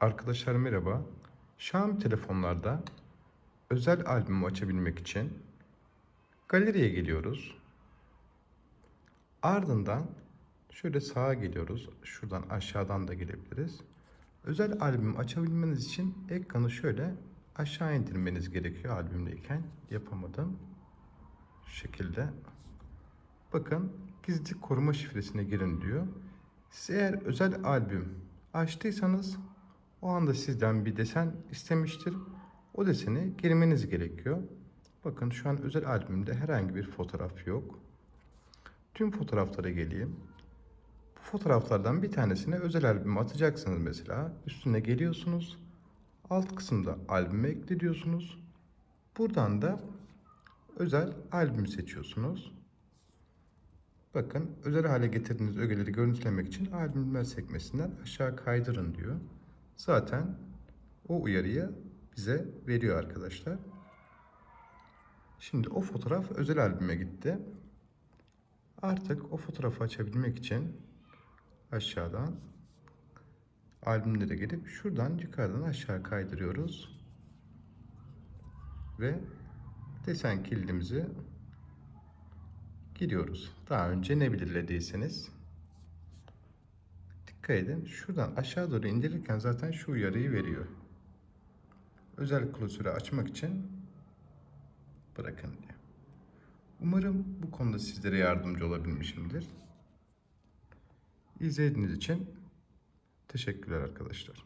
Arkadaşlar merhaba. Xiaomi telefonlarda özel albümü açabilmek için galeriye geliyoruz. Ardından şöyle sağa geliyoruz. Şuradan aşağıdan da gelebiliriz. Özel albüm açabilmeniz için ekranı şöyle aşağı indirmeniz gerekiyor albümdeyken. Yapamadım. Şu şekilde. Bakın gizli koruma şifresine girin diyor. Siz eğer özel albüm açtıysanız o anda sizden bir desen istemiştir. O deseni girmeniz gerekiyor. Bakın şu an özel albümde herhangi bir fotoğraf yok. Tüm fotoğraflara geleyim. Bu fotoğraflardan bir tanesine özel albüm atacaksınız mesela. Üstüne geliyorsunuz. Alt kısımda albüme ekle diyorsunuz. Buradan da özel albüm seçiyorsunuz. Bakın özel hale getirdiğiniz ögeleri görüntülemek için albümler sekmesinden aşağı kaydırın diyor. Zaten o uyarıyı bize veriyor arkadaşlar. Şimdi o fotoğraf özel albüme gitti. Artık o fotoğrafı açabilmek için aşağıdan albümlere gelip şuradan yukarıdan aşağı kaydırıyoruz. Ve desen kilidimizi giriyoruz. Daha önce ne belirlediyseniz. Dikkat edin. Şuradan aşağı doğru indirirken zaten şu uyarıyı veriyor. Özel klasörü açmak için bırakın diye. Umarım bu konuda sizlere yardımcı olabilmişimdir. İzlediğiniz için teşekkürler arkadaşlar.